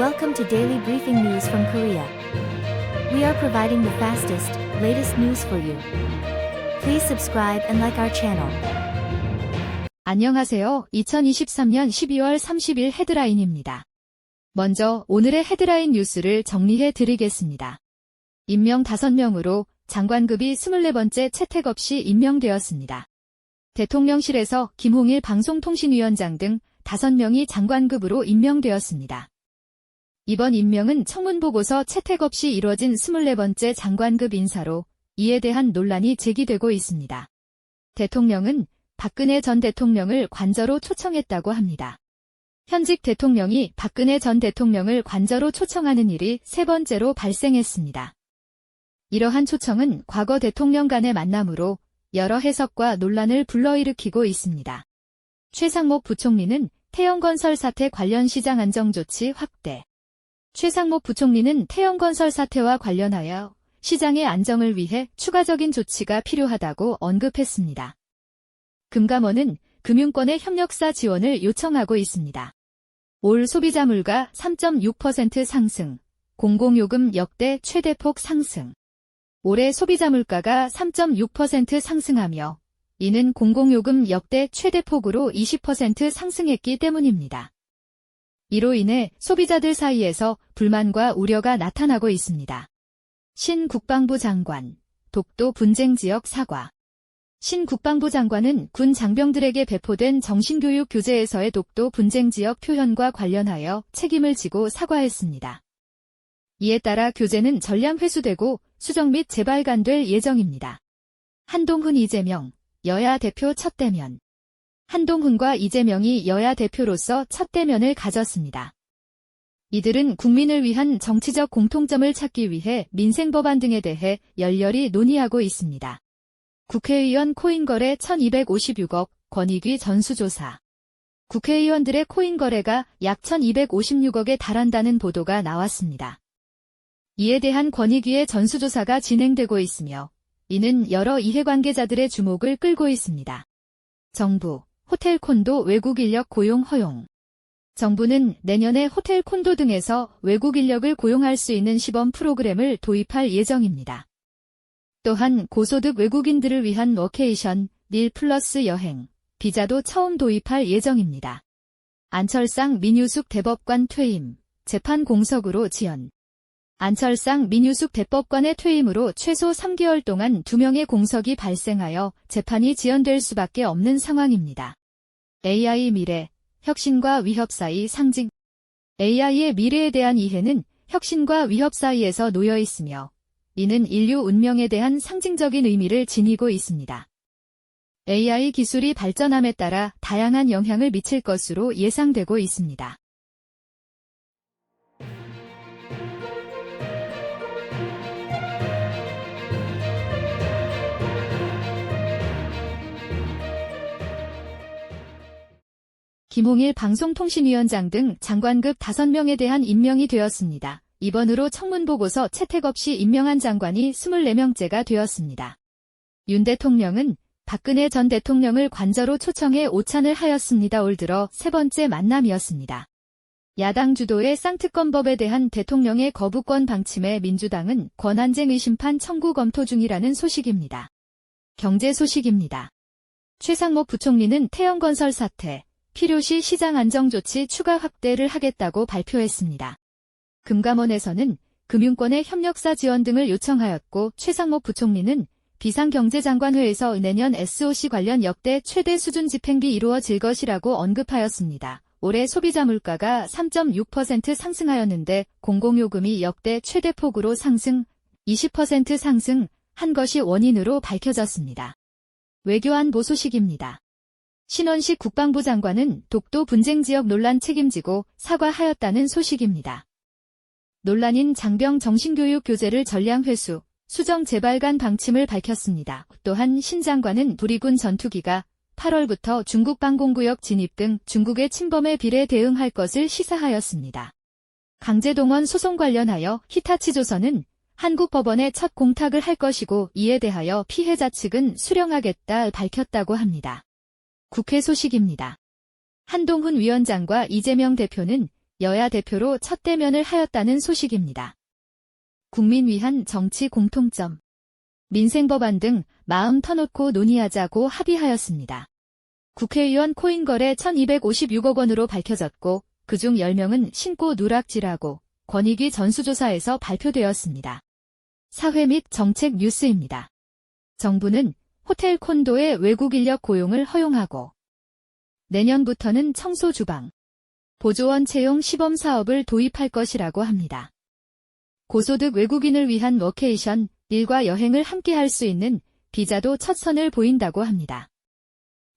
Welcome to Daily Briefing News from Korea. We are providing the fastest, latest news for you. Please subscribe and like our channel. 안녕하세요. 2023년 12월 30일 헤드라인입니다. 먼저 오늘의 헤드라인 뉴스를 정리해 드리겠습니다. 임명 5명으로 장관급이 24번째 채택 없이 임명되었습니다. 대통령실에서 김홍일 방송통신위원장 등 5명이 장관급으로 임명되었습니다. 이번 임명은 청문보고서 채택 없이 이뤄진 24번째 장관급 인사로 이에 대한 논란이 제기되고 있습니다. 대통령은 박근혜 전 대통령을 관저로 초청했다고 합니다. 현직 대통령이 박근혜 전 대통령을 관저로 초청하는 일이 세 번째로 발생했습니다. 이러한 초청은 과거 대통령 간의 만남으로 여러 해석과 논란을 불러일으키고 있습니다. 최상목 부총리는 태영건설 사태 관련 시장 안정 조치 확대. 최상목 부총리는 태영건설 사태와 관련하여 시장의 안정을 위해 추가적인 조치가 필요하다고 언급했습니다. 금감원은 금융권의 협력사 지원을 요청하고 있습니다. 올 소비자 물가 3.6% 상승, 공공요금 역대 최대폭 상승. 올해 소비자 물가가 3.6% 상승하며 이는 공공요금 역대 최대폭으로 20% 상승했기 때문입니다. 이로 인해 소비자들 사이에서 불만과 우려가 나타나고 있습니다. 신 국방부 장관, 독도 분쟁 지역 사과. 신 국방부 장관은 군 장병들에게 배포된 정신교육 교재에서의 독도 분쟁 지역 표현과 관련하여 책임을 지고 사과했습니다. 이에 따라 교재는 전량 회수되고 수정 및 재발간될 예정입니다. 한동훈 이재명, 여야 대표 첫 대면. 한동훈과 이재명이 여야 대표로서 첫 대면을 가졌습니다. 이들은 국민을 위한 정치적 공통점을 찾기 위해 민생 법안 등에 대해 열렬히 논의하고 있습니다. 국회의원 코인 거래 1256억, 권익위 전수조사. 국회의원들의 코인 거래가 약 1256억에 달한다는 보도가 나왔습니다. 이에 대한 권익위의 전수조사가 진행되고 있으며 이는 여러 이해관계자들의 주목을 끌고 있습니다. 정부, 호텔 콘도 외국 인력 고용 허용. 정부는 내년에 호텔 콘도 등에서 외국 인력을 고용할 수 있는 시범 프로그램을 도입할 예정입니다. 또한 고소득 외국인들을 위한 워케이션, 닐 플러스 여행, 비자도 처음 도입할 예정입니다. 안철상 민유숙 대법관 퇴임, 재판 공석으로 지연. 안철상 민유숙 대법관의 퇴임으로 최소 3개월 동안 2명의 공석이 발생하여 재판이 지연될 수밖에 없는 상황입니다. AI 미래, 혁신과 위협 사이 상징. AI의 미래에 대한 이해는 혁신과 위협 사이에서 놓여 있으며 이는 인류 운명에 대한 상징적인 의미를 지니고 있습니다. AI 기술이 발전함에 따라 다양한 영향을 미칠 것으로 예상되고 있습니다. 김홍일 방송통신위원장 등 장관급 5명에 대한 임명이 되었습니다. 이번으로 청문보고서 채택 없이 임명한 장관이 24명째가 되었습니다. 윤 대통령은 박근혜 전 대통령을 관저로 초청해 오찬을 하였습니다. 올 들어 세 번째 만남이었습니다. 야당 주도의 쌍특검법에 대한 대통령의 거부권 방침에 민주당은 권한쟁 의 심판 청구 검토 중이라는 소식입니다. 경제 소식입니다. 최상목 부총리는 태영건설 사태, 필요시 시장 안정조치 추가 확대를 하겠다고 발표했습니다. 금감원에서는 금융권의 협력사 지원 등을 요청하였고 최상목 부총리는 비상경제장관회에서 내년 SOC 관련 역대 최대 수준 집행이 이루어질 것이라고 언급하였습니다. 올해 소비자 물가가 3.6% 상승하였는데 공공요금이 역대 최대폭으로 상승, 20% 상승 한 것이 원인으로 밝혀졌습니다. 외교안보 소식입니다. 신원식 국방부 장관은 독도 분쟁 지역 논란 책임지고 사과하였다는 소식입니다. 논란인 장병 정신교육 교재를 전량 회수, 수정 재발간 방침을 밝혔습니다. 또한 신 장관은 부리군 전투기가 8월부터 중국 방공구역 진입 등 중국의 침범에 비례 대응할 것을 시사하였습니다. 강제동원 소송 관련하여 히타치 조선은 한국 법원에 첫 공탁을 할 것이고 이에 대하여 피해자 측은 수령하겠다 밝혔다고 합니다. 국회 소식입니다. 한동훈 위원장과 이재명 대표는 여야 대표로 첫 대면을 하였다는 소식입니다. 국민 위한 정치 공통점. 민생 법안 등 마음 터놓고 논의하자고 합의하였습니다. 국회의원 코인 거래 1256억 원으로 밝혀졌고 그중 10명은 신고 누락지라고 권익위 전수조사에서 발표되었습니다. 사회 및 정책 뉴스입니다. 정부는 호텔 콘도의 외국 인력 고용을 허용하고 내년부터는 청소 주방, 보조원 채용 시범 사업을 도입할 것이라고 합니다. 고소득 외국인을 위한 워케이션, 일과 여행을 함께 할 수 있는 비자도 첫 선을 보인다고 합니다.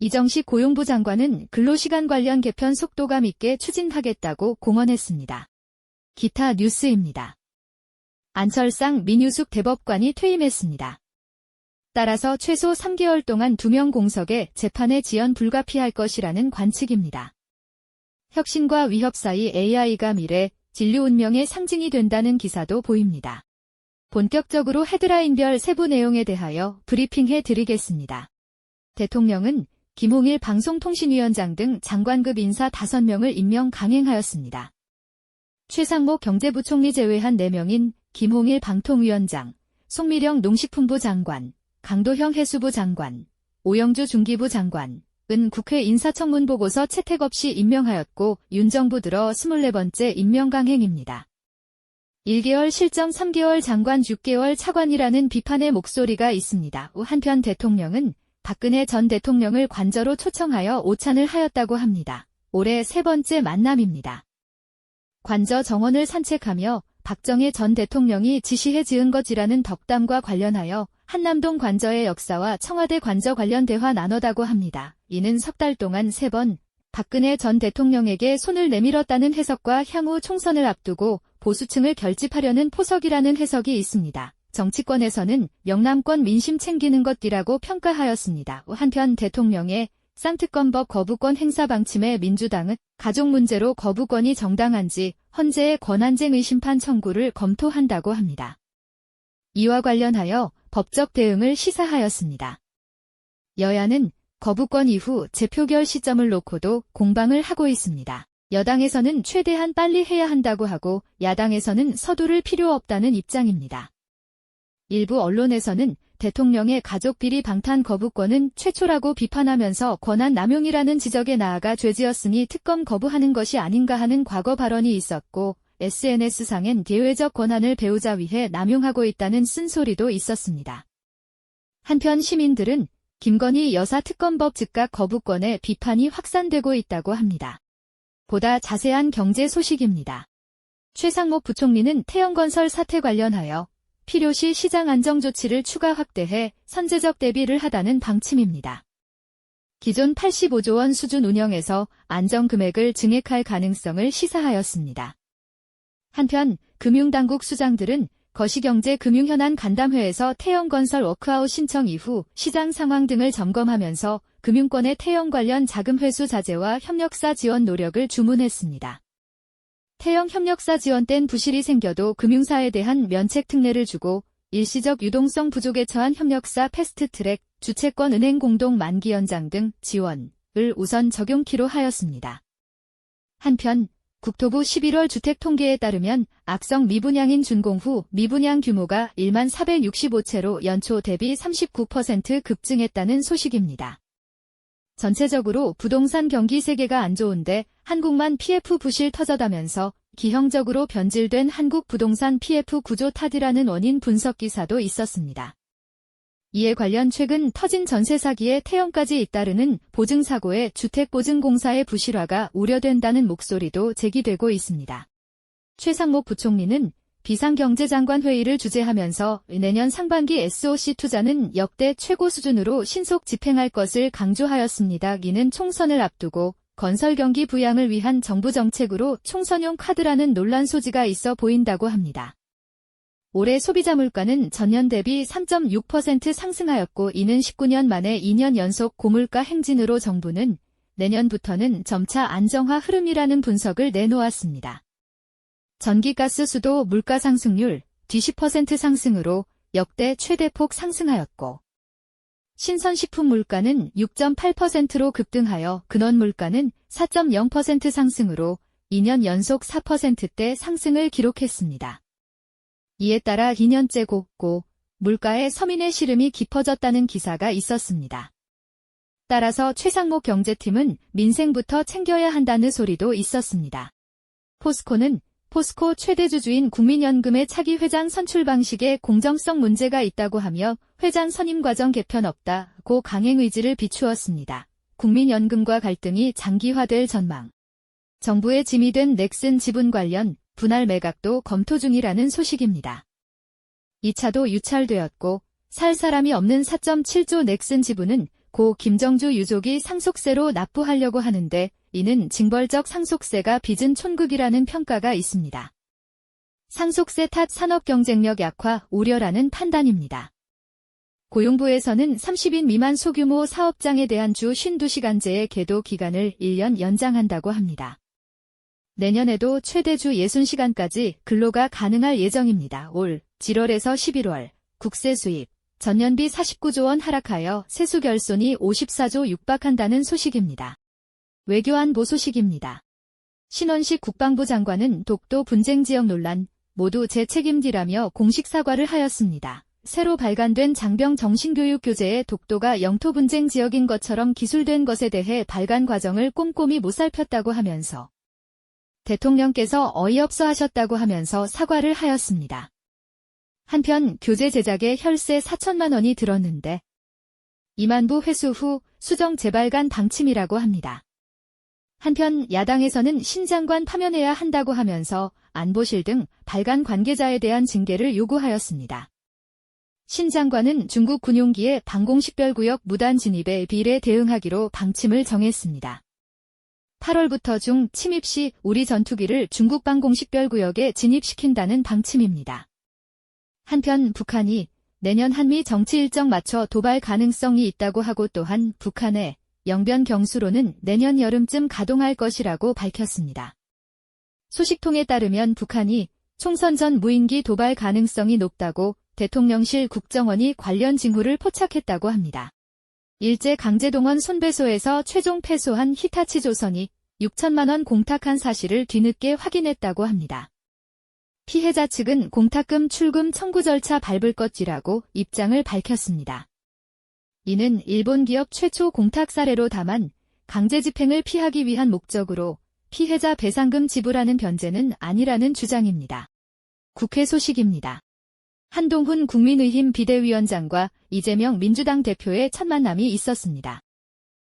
이정식 고용부 장관은 근로시간 관련 개편 속도감 있게 추진하겠다고 공언했습니다. 기타 뉴스입니다. 안철상 민유숙 대법관이 퇴임했습니다. 따라서 최소 3개월 동안 2명 공석에 재판에 지연 불가피할 것이라는 관측입니다. 혁신과 위협 사이 AI가 미래, 진료 운명의 상징이 된다는 기사도 보입니다. 본격적으로 헤드라인별 세부 내용에 대하여 브리핑해 드리겠습니다. 대통령은 김홍일 방송통신위원장 등 장관급 인사 5명을 임명 강행하였습니다. 최상목 경제부총리 제외한 4명인 김홍일 방통위원장, 송미령 농식품부 장관, 강도형 해수부 장관, 오영주 중기부 장관, 은 국회 인사청문 보고서 채택 없이 임명하였고 윤 정부 들어 24번째 임명 강행입니다. 1개월 실정 3개월 장관 6개월 차관이라는 비판의 목소리가 있습니다. 한편 대통령은 박근혜 전 대통령을 관저로 초청하여 오찬을 하였다고 합니다. 올해 세 번째 만남입니다. 관저 정원을 산책하며 박정희 전 대통령이 지시해 지은 것이라는 덕담과 관련하여 한남동 관저의 역사와 청와대 관저 관련 대화 나눠다고 합니다. 이는 석 달 동안 세 번 박근혜 전 대통령에게 손을 내밀었다는 해석과 향후 총선을 앞두고 보수층을 결집하려는 포석이라는 해석이 있습니다. 정치권에서는 영남권 민심 챙기는 것이라고 평가하였습니다. 한편 대통령의 쌍특검법 거부권 행사 방침에 민주당은 가족 문제로 거부권이 정당한지 헌재의 권한쟁의 심판 청구를 검토한다고 합니다. 이와 관련하여 법적 대응을 시사하였습니다. 여야는 거부권 이후 재표결 시점을 놓고도 공방을 하고 있습니다. 여당에서는 최대한 빨리 해야 한다고 하고 야당에서는 서두를 필요 없다는 입장입니다. 일부 언론에서는 대통령의 가족 비리 방탄 거부권은 최초라고 비판하면서 권한 남용이라는 지적에 나아가 죄지었으니 특검 거부하는 것이 아닌가 하는 과거 발언이 있었고 SNS상엔 대외적 권한을 배우자 위해 남용하고 있다는 쓴소리도 있었습니다. 한편 시민들은 김건희 여사 특검법 즉각 거부권에 비판이 확산되고 있다고 합니다. 보다 자세한 경제 소식입니다. 최상목 부총리는 태영건설 사태 관련하여 필요시 시장 안정 조치를 추가 확대해 선제적 대비를 하다는 방침입니다. 기존 85조 원 수준 운영에서 안정 금액을 증액할 가능성을 시사하였습니다. 한편 금융당국 수장들은 거시경제 금융현안 간담회에서 태영건설 워크아웃 신청 이후 시장 상황 등을 점검하면서 금융권의 태영 관련 자금 회수 자재와 협력사 지원 노력을 주문했습니다. 태영 협력사 지원 땐 부실이 생겨도 금융사에 대한 면책 특례를 주고 일시적 유동성 부족에 처한 협력사 패스트트랙, 주채권 은행 공동 만기 연장 등 지원을 우선 적용키로 하였습니다. 한편 국토부 11월 주택 통계에 따르면 악성 미분양인 준공 후 미분양 규모가 1만 465채로 연초 대비 39% 급증했다는 소식입니다. 전체적으로 부동산 경기 세계가 안 좋은데 한국만 PF 부실 터져다면서 기형적으로 변질된 한국 부동산 PF 구조 탓이라는 원인 분석 기사도 있었습니다. 이에 관련 최근 터진 전세 사기에 태형까지 잇따르는 보증사고의 주택보증공사의 부실화가 우려된다는 목소리도 제기되고 있습니다. 최상목 부총리는 비상경제장관 회의를 주재하면서 내년 상반기 SOC 투자는 역대 최고 수준으로 신속 집행할 것을 강조하였습니다. 이는 총선을 앞두고 건설 경기 부양을 위한 정부 정책으로 총선용 카드라는 논란 소지가 있어 보인다고 합니다. 올해 소비자 물가는 전년 대비 3.6% 상승하였고 이는 19년 만에 2년 연속 고물가 행진으로 정부는 내년부터는 점차 안정화 흐름이라는 분석을 내놓았습니다. 전기가스 수도 물가 상승률 뒤10% 상승으로 역대 최대폭 상승하였고 신선식품 물가는 6.8%로 급등하여 근원 물가는 4.0% 상승으로 2년 연속 4%대 상승을 기록했습니다. 이에 따라 2년째 곱고 물가에 서민의 시름이 깊어졌다는 기사가 있었습니다. 따라서 최상목 경제팀은 민생부터 챙겨야 한다는 소리도 있었습니다. 포스코는 포스코 최대 주주인 국민연금의 차기 회장 선출 방식에 공정성 문제가 있다고 하며 회장 선임 과정 개편 없다고 강행 의지를 비추었습니다. 국민연금과 갈등이 장기화될 전망. 정부의 짐이 된 넥슨 지분 관련 분할 매각도 검토 중이라는 소식입니다. 2차도 유찰되었고 살 사람이 없는 4.7조 넥슨 지분은 고 김정주 유족이 상속세로 납부하려고 하는데 이는 징벌적 상속세가 빚은 촌극이라는 평가가 있습니다. 상속세 탓 산업 경쟁력 약화 우려라는 판단입니다. 고용부에서는 30인 미만 소규모 사업장에 대한 주 52시간제의 계도 기간을 1년 연장한다고 합니다. 내년에도 최대 주 60시간까지 근로가 가능할 예정입니다. 올 7월에서 11월 국세 수입 전년비 49조 원 하락하여 세수 결손이 54조 육박한다는 소식입니다. 외교안보 소식입니다. 신원식 국방부 장관은 독도 분쟁 지역 논란 모두 제 책임지라며 공식 사과를 하였습니다. 새로 발간된 장병 정신교육 교재에 독도가 영토 분쟁 지역인 것처럼 기술된 것에 대해 발간 과정을 꼼꼼히 못 살폈다고 하면서 대통령께서 어이없어 하셨다고 하면서 사과를 하였습니다. 한편 교재 제작에 혈세 4천만 원이 들었는데 이만부 회수 후 수정 재발간 방침이라고 합니다. 한편 야당에서는 신장관 파면해야 한다고 하면서 안보실 등 발간 관계자에 대한 징계를 요구하였습니다. 신 장관은 중국 군용기의 방공식별구역 무단 진입에 비례 대응하기로 방침을 정했습니다. 8월부터 중 침입 시 우리 전투기를 중국 방공식별구역에 진입시킨다는 방침입니다. 한편 북한이 내년 한미 정치 일정 맞춰 도발 가능성이 있다고 하고 또한 북한의 영변 경수로는 내년 여름쯤 가동할 것이라고 밝혔습니다. 소식통에 따르면 북한이 총선 전 무인기 도발 가능성이 높다고 대통령실 국정원이 관련 징후를 포착했다고 합니다. 일제 강제동원 손배소에서 최종 패소한 히타치 조선이 6천만 원 공탁한 사실을 뒤늦게 확인했다고 합니다. 피해자 측은 공탁금 출금 청구 절차 밟을 것이라고 입장을 밝혔습니다. 이는 일본 기업 최초 공탁 사례로 다만 강제 집행을 피하기 위한 목적으로 피해자 배상금 지불하는 변제는 아니라는 주장입니다. 국회 소식입니다. 한동훈 국민의힘 비대위원장과 이재명 민주당 대표의 첫 만남이 있었습니다.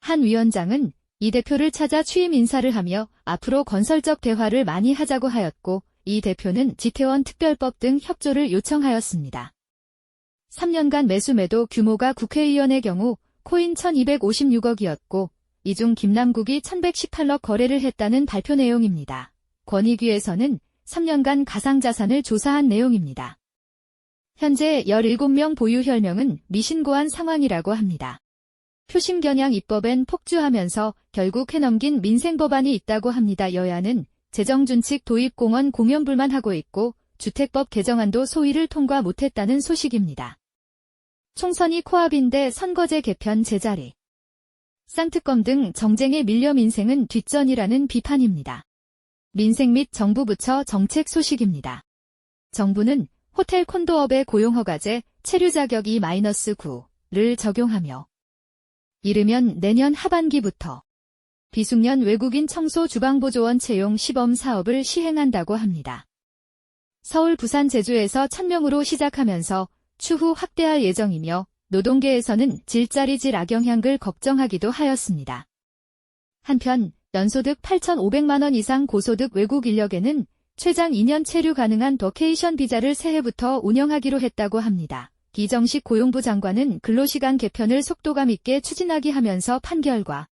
한 위원장은 이 대표를 찾아 취임 인사를 하며 앞으로 건설적 대화를 많이 하자고 하였고 이 대표는 지태원 특별법 등 협조를 요청하였습니다. 3년간 매수 매도 규모가 국회의원의 경우 코인 1256억이었고 이중 김남국이 1118억 거래를 했다는 발표 내용입니다. 권익위에서는 3년간 가상자산을 조사한 내용입니다. 현재 17명 보유 혈명은 미신고한 상황이라고 합니다. 표심 겨냥 입법엔 폭주하면서 결국 해넘긴 민생법안이 있다고 합니다. 여야는 재정준칙 도입공원 공연불만 하고 있고 주택법 개정안도 소위를 통과 못했다는 소식입니다. 총선이 코앞인데 선거제 개편 제자리. 쌍특검 등 정쟁에 밀려 민생은 뒷전이라는 비판입니다. 민생 및 정부 부처 정책 소식입니다. 정부는 호텔 콘도업의 고용허가제 체류 자격이 마이너스 9를 적용하며 이르면 내년 하반기부터 비숙련 외국인 청소 주방보조원 채용 시범 사업을 시행한다고 합니다. 서울, 부산, 제주에서 1000명으로 시작하면서 추후 확대할 예정이며 노동계에서는 질자리 질 악영향을 걱정하기도 하였습니다. 한편 연소득 8,500만 원 이상 고소득 외국 인력에는 최장 2년 체류 가능한 더케이션 비자를 새해부터 운영하기로 했다고 합니다. 기정식 고용부 장관은 근로시간 개편을 속도감 있게 추진하기 하면서 판결과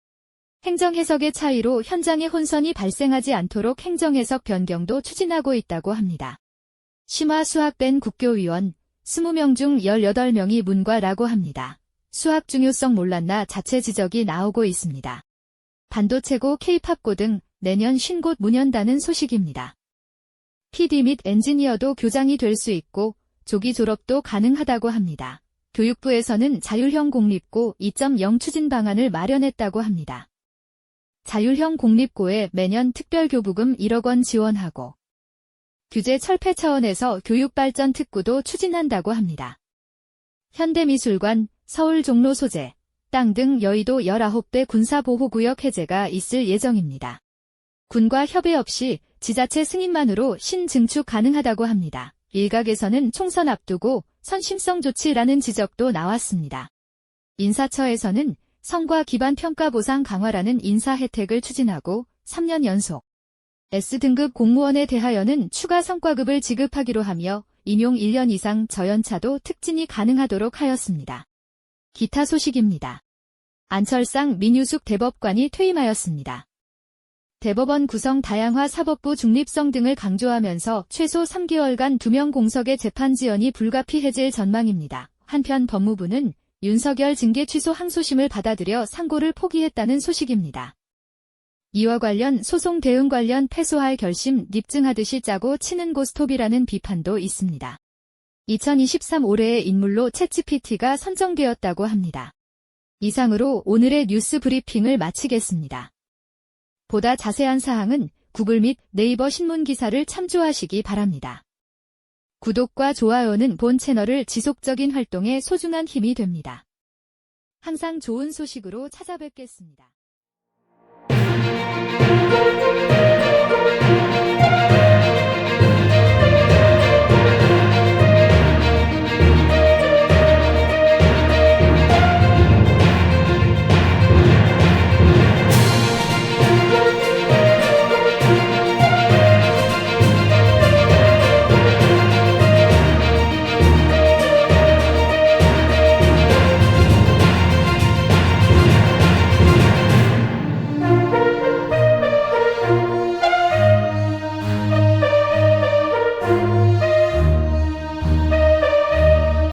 행정해석의 차이로 현장에 혼선이 발생하지 않도록 행정해석 변경도 추진하고 있다고 합니다. 심화 수학밴 국교위원 20명 중 18명이 문과라고 합니다. 수학 중요성 몰랐나 자체 지적이 나오고 있습니다. 반도체고 K-팝고 등 내년 쉰곳 문연다는 소식입니다. PD 및 엔지니어도 교장이 될 수 있고 조기 졸업도 가능하다고 합니다. 교육부에서는 자율형 공립고 2.0 추진 방안을 마련했다고 합니다. 자율형 공립고에 매년 특별교부금 1억 원 지원하고 규제 철폐 차원에서 교육발전 특구도 추진한다고 합니다. 현대미술관, 서울 종로 소재, 땅 등 여의도 19대 군사보호구역 해제가 있을 예정입니다. 군과 협의 없이 지자체 승인만으로 신증축 가능하다고 합니다. 일각에서는 총선 앞두고 선심성 조치라는 지적도 나왔습니다. 인사처에서는 성과 기반 평가 보상 강화라는 인사 혜택을 추진하고 3년 연속 S등급 공무원에 대하여는 추가 성과급을 지급하기로 하며 임용 1년 이상 저연차도 특진이 가능하도록 하였습니다. 기타 소식입니다. 안철상 민유숙 대법관이 퇴임하였습니다. 대법원 구성 다양화 사법부 중립성 등을 강조하면서 최소 3개월간 2명 공석의 재판 지연이 불가피해질 전망입니다. 한편 법무부는 윤석열 징계 취소 항소심을 받아들여 상고를 포기했다는 소식입니다. 이와 관련 소송 대응 관련 패소할 결심 립증하듯이 짜고 치는 고스톱이라는 비판도 있습니다. 2023 올해의 인물로 챗GPT가 선정되었다고 합니다. 이상으로 오늘의 뉴스 브리핑을 마치겠습니다. 보다 자세한 사항은 구글 및 네이버 신문 기사를 참조하시기 바랍니다. 구독과 좋아요는 본 채널을 지속적인 활동에 소중한 힘이 됩니다. 항상 좋은 소식으로 찾아뵙겠습니다. thank you